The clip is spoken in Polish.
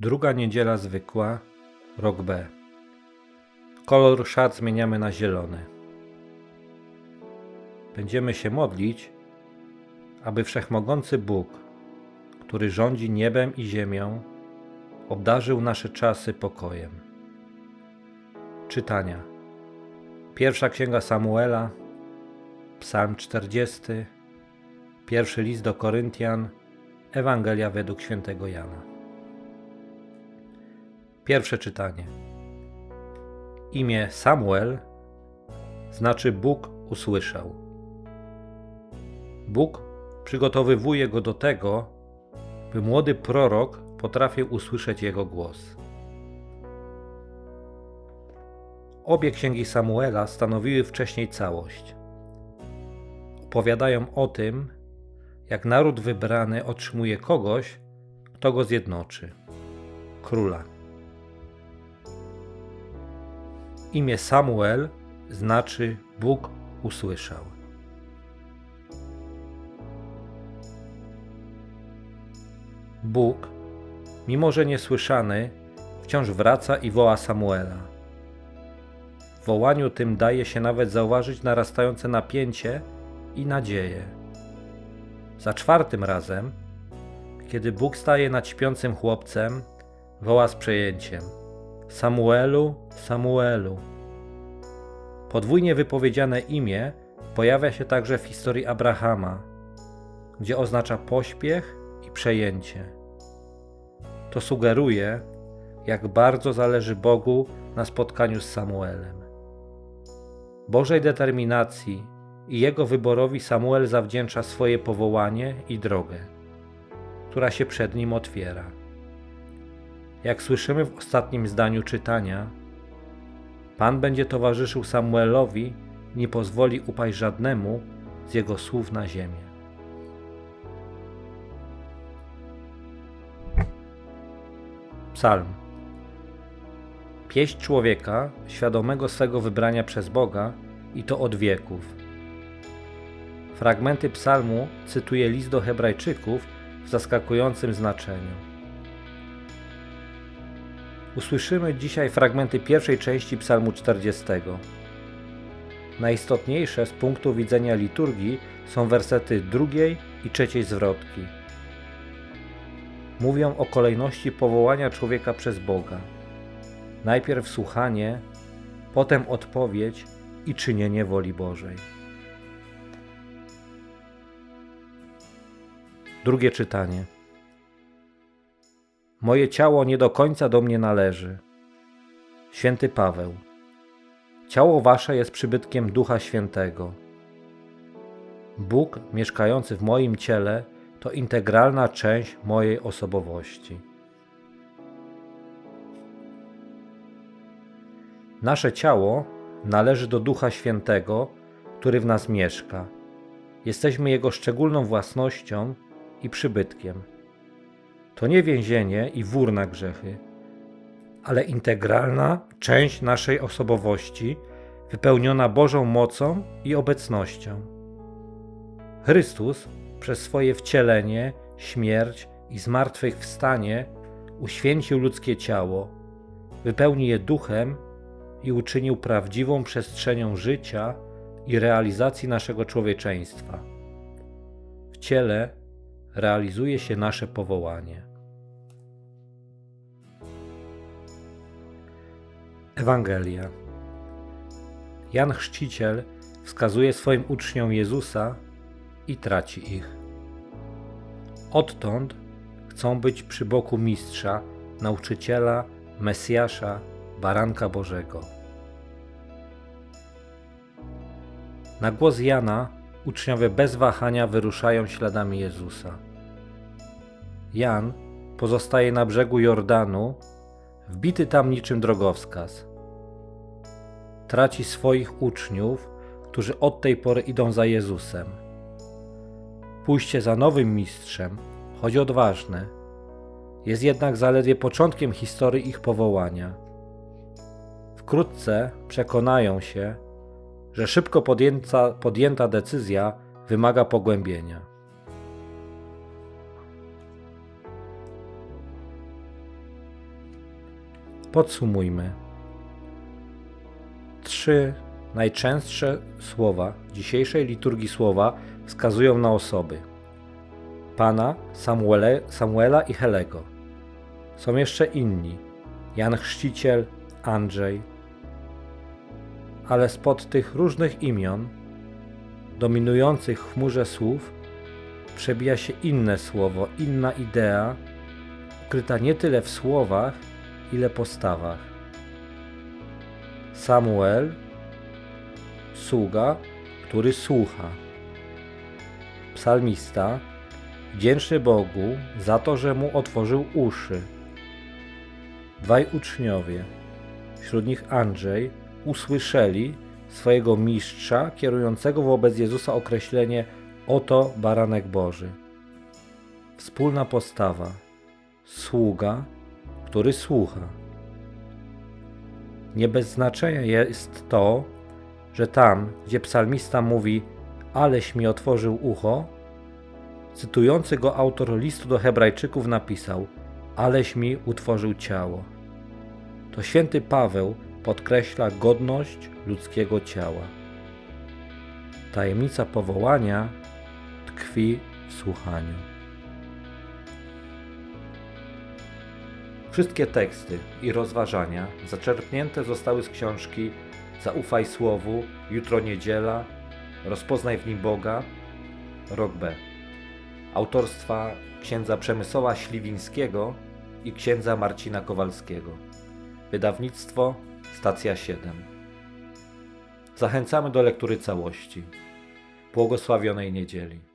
Druga niedziela zwykła, rok B. Kolor szat zmieniamy na zielony. Będziemy się modlić, aby wszechmogący Bóg, który rządzi niebem i ziemią, obdarzył nasze czasy pokojem. Czytania. Pierwsza księga Samuela, Psalm 40, pierwszy list do Koryntian, Ewangelia według świętego Jana. Pierwsze czytanie. Imię Samuel znaczy Bóg usłyszał. Bóg przygotowywuje go do tego, by młody prorok potrafił usłyszeć jego głos. Obie księgi Samuela stanowiły wcześniej całość. Opowiadają o tym, jak naród wybrany otrzymuje kogoś, kto go zjednoczy króla. Imię Samuel znaczy Bóg usłyszał. Bóg, mimo że niesłyszany, wciąż wraca i woła Samuela. W wołaniu tym daje się nawet zauważyć narastające napięcie i nadzieję. Za czwartym razem, kiedy Bóg staje nad śpiącym chłopcem, woła z przejęciem: Samuelu, Samuelu. Podwójnie wypowiedziane imię pojawia się także w historii Abrahama, gdzie oznacza pośpiech i przejęcie. To sugeruje, jak bardzo zależy Bogu na spotkaniu z Samuelem. Bożej determinacji i jego wyborowi Samuel zawdzięcza swoje powołanie i drogę, która się przed nim otwiera. Jak słyszymy w ostatnim zdaniu czytania, Pan będzie towarzyszył Samuelowi, nie pozwoli upaść żadnemu z jego słów na ziemię. Psalm. Pieśń człowieka świadomego swego wybrania przez Boga i to od wieków. Fragmenty psalmu cytuje list do Hebrajczyków w zaskakującym znaczeniu. Usłyszymy dzisiaj fragmenty pierwszej części Psalmu 40. Najistotniejsze z punktu widzenia liturgii są wersety drugiej i trzeciej zwrotki. Mówią o kolejności powołania człowieka przez Boga. Najpierw słuchanie, potem odpowiedź i czynienie woli Bożej. Drugie czytanie. Moje ciało nie do końca do mnie należy. Święty Paweł. Ciało wasze jest przybytkiem Ducha Świętego. Bóg mieszkający w moim ciele to integralna część mojej osobowości. Nasze ciało należy do Ducha Świętego, który w nas mieszka. Jesteśmy Jego szczególną własnością i przybytkiem. To nie więzienie i wór na grzechy, ale integralna część naszej osobowości, wypełniona Bożą mocą i obecnością. Chrystus przez swoje wcielenie, śmierć i zmartwychwstanie uświęcił ludzkie ciało, wypełnił je duchem i uczynił prawdziwą przestrzenią życia i realizacji naszego człowieczeństwa. W ciele realizuje się nasze powołanie. Ewangelia. Jan Chrzciciel wskazuje swoim uczniom Jezusa i traci ich. Odtąd chcą być przy boku mistrza, nauczyciela, Mesjasza, Baranka Bożego. Na głos Jana uczniowie bez wahania wyruszają śladami Jezusa. Jan pozostaje na brzegu Jordanu, wbity tam niczym drogowskaz. Traci swoich uczniów, którzy od tej pory idą za Jezusem. Pójście za nowym mistrzem, choć odważne, jest jednak zaledwie początkiem historii ich powołania. Wkrótce przekonają się, że szybko podjęta, podjęta decyzja wymaga pogłębienia. Podsumujmy. Trzy najczęstsze słowa dzisiejszej liturgii słowa wskazują na osoby Pana, Samuele, Samuela i Helego. Są jeszcze inni Jan Chrzciciel, Andrzej. Ale spod tych różnych imion, dominujących w chmurze słów, przebija się inne słowo, inna idea, ukryta nie tyle w słowach, ile postawach. Samuel, sługa, który słucha. Psalmista, wdzięczny Bogu za to, że mu otworzył uszy. Dwaj uczniowie, wśród nich Andrzej, usłyszeli swojego mistrza kierującego wobec Jezusa określenie Oto baranek Boży. Wspólna postawa, sługa, który słucha. Nie bez znaczenia jest to, że tam, gdzie psalmista mówi Aleś mi otworzył ucho, cytujący go autor listu do Hebrajczyków napisał Aleś mi utworzył ciało. To święty Paweł podkreśla godność ludzkiego ciała. Tajemnica powołania tkwi w słuchaniu. Wszystkie teksty i rozważania zaczerpnięte zostały z książki Zaufaj Słowu, Jutro Niedziela, Rozpoznaj w nim Boga, Rok B. Autorstwa księdza Przemysława Śliwińskiego i księdza Marcina Kowalskiego. Wydawnictwo Stacja 7. Zachęcamy do lektury całości. Błogosławionej niedzieli.